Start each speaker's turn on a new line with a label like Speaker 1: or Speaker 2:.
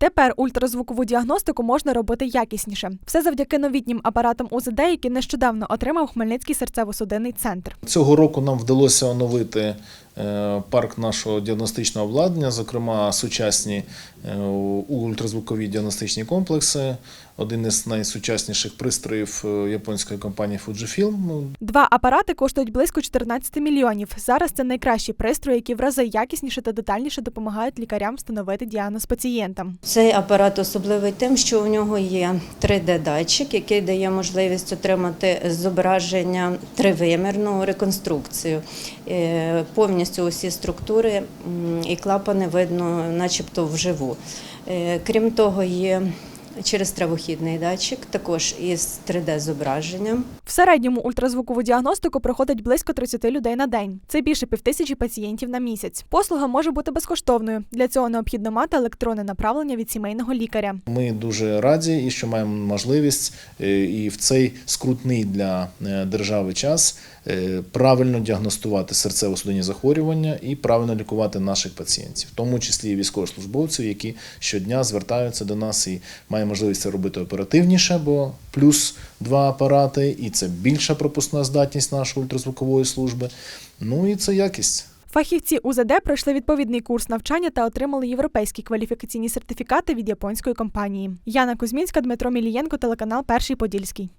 Speaker 1: Тепер ультразвукову діагностику можна робити якісніше. Все завдяки новітнім апаратам УЗД, які нещодавно отримав Хмельницький серцево-судинний центр.
Speaker 2: Цього року нам вдалося оновити парк нашого діагностичного обладнання, зокрема сучасні е, ультразвукові діагностичні комплекси. Один із найсучасніших пристроїв е, японської компанії Fujifilm. Ну,
Speaker 1: Два апарати коштують близько 14 мільйонів. Зараз це найкращі пристрої, які в рази якісніше та детальніше допомагають лікарям встановити діагноз пацієнтам.
Speaker 3: Цей апарат особливий тим, що у нього є 3D-датчик, який дає можливість отримати зображення тривимірну реконструкцію. Е, Повністю усі структури і клапани видно, начебто вживу. Е, Крім того, є через травохідний датчик, також із 3D-зображенням.
Speaker 1: В середньому ультразвукову діагностику проходить близько 30 людей на день. Це більше півтисячі пацієнтів на місяць. Послуга може бути безкоштовною. Для цього необхідно мати електронне направлення від сімейного лікаря.
Speaker 2: Ми дуже раді і що маємо можливість е, і в цей скрутний для е, держави час е, правильно діагностувати серцево-судинні захворювання і правильно лікувати наших пацієнтів, в тому числі і військовослужбовців, які щодня звертаються до нас і маємо можливість це робити оперативніше, бо плюс два апарати, і це більша пропускна здатність нашої ультразвукової служби. Ну і це якість.
Speaker 1: Фахівці УЗД пройшли відповідний курс навчання та отримали європейські кваліфікаційні сертифікати від японської компанії. Яна Кузьмінська, Дмитро Мілієнко, телеканал Перший Подільський.